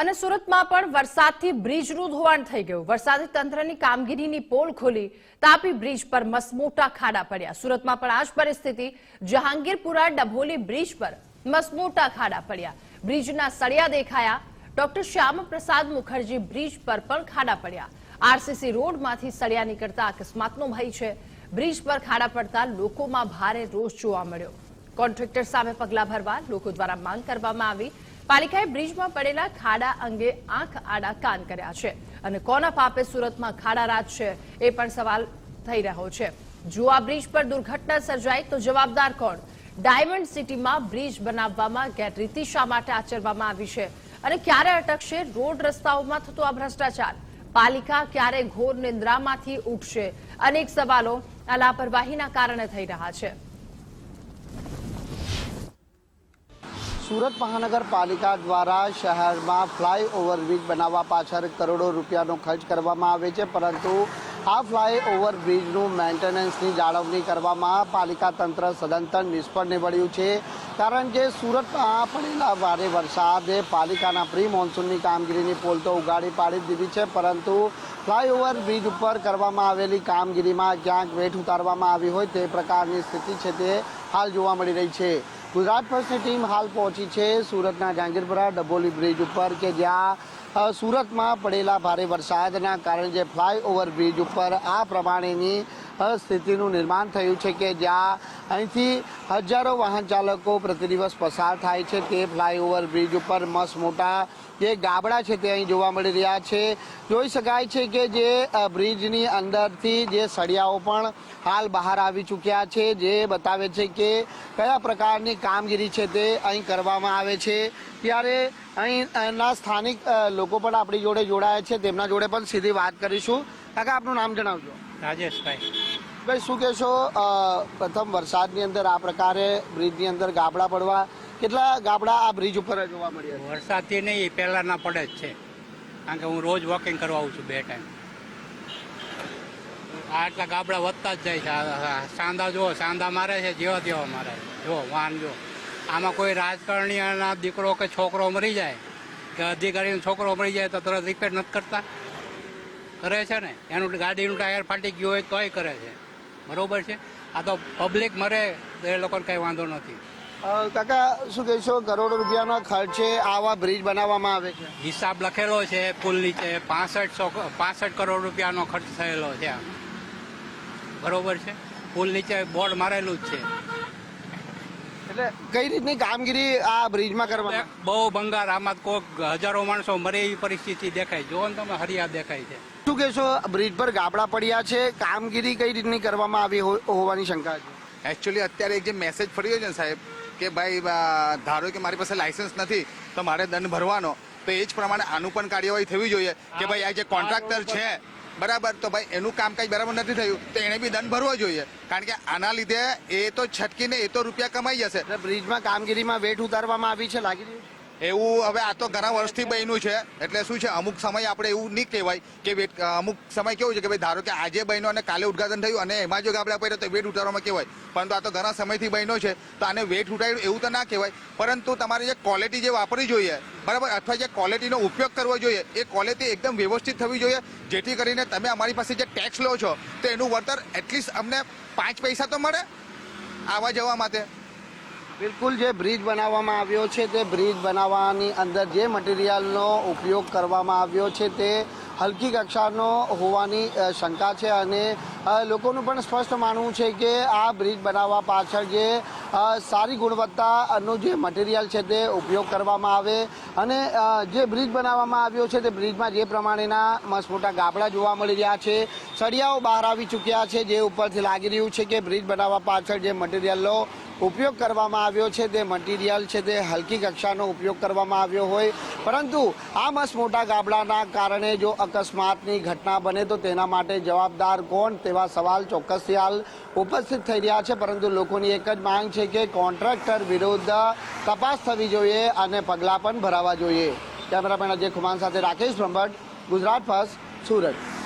અને સુરતમાં પણ વરસાદથી બ્રિજનું ધોવાણ થઈ ગયું. વરસાદી તંત્રની કામગીરીની પોલ ખોલી, તાપી બ્રિજ પર મસમોટા ખાડા પડ્યા. સુરતમાં પણ આ જ પરિસ્થિતિ. જહાંગીરપુરા ડભોલી બ્રિજ પર મસમોટા ખાડા પડ્યા. બ્રિજના સળિયા દેખાયા. ડોક્ટર શ્યામ પ્રસાદ મુખર્જી બ્રિજ પર પણ ખાડા પડ્યા. આરસીસી રોડમાંથી સળિયા નીકળતા અકસ્માતનો ભય છે. બ્રિજ પર ખાડા પડતા લોકોમાં ભારે રોષ જોવા મળ્યો. કોન્ટ્રાક્ટર સામે પગલાં ભરવા લોકો દ્વારા માંગ કરવામાં આવી. પાલિકાએ બ્રિજમાં પડેલા ખાડા અંગે આંખ આડા કાન કર્યા છે. અને કોના પાપે સુરતમાં ખાડા રાજ છે એ પણ સવાલ થઈ રહ્યો છે. જો આ બ્રિજ પર દુર્ઘટના સર્જાય તો જવાબદાર કોણ? ડાયમંડ સિટીમાં બ્રિજ બનાવવામાં ગેરરીતિ શા માટે આચરવામાં આવી છે? અને ક્યારે અટકશે? રોડ રસ્તાઓમાં થતો આ ભ્રષ્ટાચાર. પાલિકા ક્યારે ઘોર નિંદ્રામાંથી ઉઠશે? અનેક સવાલો આ લાપરવાહીના કારણે થઈ રહ્યા છે. સુરત મહાનગરપાલિકા દ્વારા શહેરમાં ફ્લાયઓવર બ્રિજ બનાવવા પાછળ કરોડો રૂપિયાનો ખર્ચ કરવામાં આવે છે, પરંતુ આ ફ્લાયઓવર બ્રિજનું મેન્ટેનન્સની જાળવણી કરવામાં પાલિકા તંત્ર સદંતર નિષ્ફળ નીવડ્યું છે, કારણ કે સુરતમાં પડેલા ભારે વરસાદે પાલિકાના પ્રી મોન્સૂનની કામગીરીની પોલ તો ઉગાડી પાડી દીધી છે, પરંતુ ફ્લાયઓવર બ્રિજ ઉપર કરવામાં આવેલી કામગીરીમાં ક્યાંક વેઠ ઉતારવામાં આવી હોય તે પ્રકારની સ્થિતિ છે તે હાલ જોવા મળી રહી છે. ગુજરાત ફર્સ્ટની ટીમ હાલ પહોંચી છે સુરતના જાંગીરપુરા ડબોલી બ્રિજ ઉપર કે જ્યાં સુરતમાં પડેલા ભારે વરસાદના કારણે જે ફ્લાયઓવર બ્રિજ ઉપર આ પ્રમાણેની સ્થિતિનું નિર્માણ થયું છે કે જ્યાં અહીંથી હજારો વાહન ચાલકો પ્રતિ દિવસ પસાર થાય છે. તે ફ્લાયઓવર બ્રિજ ઉપર મસ્ત મોટા જે ગાબડા છે તે અહીં જોવા મળી રહ્યા છે. જોઈ શકાય છે કે જે બ્રિજની અંદરથી જે સળિયાઓ પણ હાલ બહાર આવી ચૂક્યા છે. જે બતાવે છે કે કયા પ્રકારની કામગીરી છે તે અહીં કરવામાં આવે છે. ત્યારે અહીંના સ્થાનિક લોકો પણ આપણી જોડે જોડાયા છે. તેમના જોડે પણ સીધી વાત કરીશું. કાકા, આપનું નામ જણાવજો. રાજેશભાઈ. ભાઈ, શું કહેશો? પ્રથમ વરસાદની અંદર આ પ્રકારે બ્રિજની અંદર ગાબડા પડવા, કેટલા ગાબડા આ બ્રિજ ઉપર જોવા મળ્યા વરસાદથી નહીં પહેલાંના પડે જ છે. કારણ કે હું રોજ વોકિંગ કરવા આવું છું બે ટાઈમ આટલા ગાબડા વધતા જ જાય છે. આ- આ જુઓ, સાંધા મારે છે, જેવા તેવા મારે. છે. વાન જો આમાં કોઈ રાજકારણીના દીકરો કે છોકરો મરી જાય, કે અધિકારીનો છોકરો મરી જાય તો તરત રિપેર નથી કરતા? કરે છે ને? એનું ગાડીનું ટાયર ફાટી ગયું હોય તોય કરે છે. બરોબર છે? આ તો પબ્લિક મરે એ લોકોને કંઈ વાંધો નથી. કાકા શું કહેશો? કરોડો રૂપિયાનો ખર્ચે આવા બ્રિજ બનાવવામાં આવે છે. હિસાબ લખેલો છે પુલ નીચે પાસઠ સો પાસઠ કરોડ રૂપિયાનો ખર્ચ થયેલો છે. બરોબર છે? પુલ નીચે બોર્ડ મારેલું જ છે. એટલે કઈ રીતની કામગીરી આ બ્રિજમાં કરવા બહુ ભંગાર આમાં કોઈક હજારો માણસો મરે એવી પરિસ્થિતિ દેખાય. જો ને તમે હરિયા દેખાય છે. શું કહેશો બ્રિજ પર ગાબડા પડ્યા છે. કામગીરી કઈ રીતની કરવામાં આવી હોવાની શંકા છે? એકચ્યુઅલી અત્યારે એક જે મેસેજ ફર્યો છે ને સાહેબ કે ભાઈ ધારો કે મારી પાસે લાયસન્સ નથી તો મારે દંડ ભરવાનો. તો એ જ પ્રમાણે આનું પણ કાર્યવાહી થવી જોઈએ. કે ભાઈ આ જે કોન્ટ્રાક્ટર છે બરાબર તો ભાઈ એનું કામ કાંઈ બરાબર નથી થયું તો એને બી દંડ ભરવો જોઈએ. કારણ કે આના લીધે એ તો છટકીને એ તો રૂપિયા કમાઈ જશે. બ્રિજમાં કામગીરીમાં વેટ ઉતારવામાં આવી છે લાગી રહ્યું? એવું હવે આ તો ઘણા વર્ષથી બન્યું છે. એટલે શું છે, અમુક સમય આપણે એવું નહીં કહેવાય કે અમુક સમય કેવું છે કે ભાઈ ધારો કે આજે બન્યો અને કાલે ઉદઘાટન થયું અને એમાં જો આપણે પડ્યો તો વેટ ઉતારવામાં કહેવાય. પરંતુ આ તો ઘણા સમયથી બન્યો છે, તો આને વેટ ઉઠાવ્યું એવું તો ના કહેવાય. પરંતુ તમારે જે ક્વોલિટી જે વાપરવી જોઈએ, બરાબર, અથવા જે ક્વોલિટીનો ઉપયોગ કરવો જોઈએ, એ ક્વોલિટી એકદમ વ્યવસ્થિત થવી જોઈએ. જેથી કરીને તમે અમારી પાસે જે ટેક્સ લો છો, તો એનું વળતર એટલીસ્ટ અમને પાંચ પૈસા તો મળે આવવા જવા માટે. બિલકુલ જે બ્રિજ બનાવવામાં આવ્યો છે તે બ્રિજ બનાવવાની અંદર જે મટીરિયલનો ઉપયોગ કરવામાં આવ્યો છે તે હલકી કક્ષાનો હોવાની શંકા છે અને લોકોનું પણ સ્પષ્ટ માનવું છે કે આ બ્રિજ બનાવવા પાછળ જે સારી ગુણવત્તાનું જે મટીરિયલ છે તે ઉપયોગ કરવામાં આવે અને જે બ્રિજ બનાવવામાં આવ્યો છે તે બ્રિજમાં જે પ્રમાણેના મસ્ત મોટા ગાબડા જોવા મળી રહ્યા છે, સળિયાઓ બહાર આવી ચૂક્યા છે, જે ઉપરથી લાગી રહ્યું છે કે બ્રિજ બનાવવા પાછળ જે મટીરિયલનો ઉપયોગ કરવામાં આવ્યો છે તે મટીરિયલ છે તે હલકી કક્ષાનો ઉપયોગ કરવામાં આવ્યો હોય. પરંતુ આ મસ્ત મોટા ગાબડાના કારણે જો અકસ્માતની ઘટના બને તો તેના માટે જવાબદાર કોણ તેવા સવાલ ચોક્કસથી હાલ ઉપસ્થિત થઈ રહ્યા છે. પરંતુ લોકોની એક જ માંગ છે કે કોન્ટ્રાક્ટર વિરુદ્ધ તપાસ થવી જોઈએ અને પગલાં પણ ભરાવા જોઈએ. કેમેરામેન અજય ખુમાન સાથે રાકેશ બ્રહ્મભટ્ટ, ગુજરાત ફર્સ્ટ, સુરત.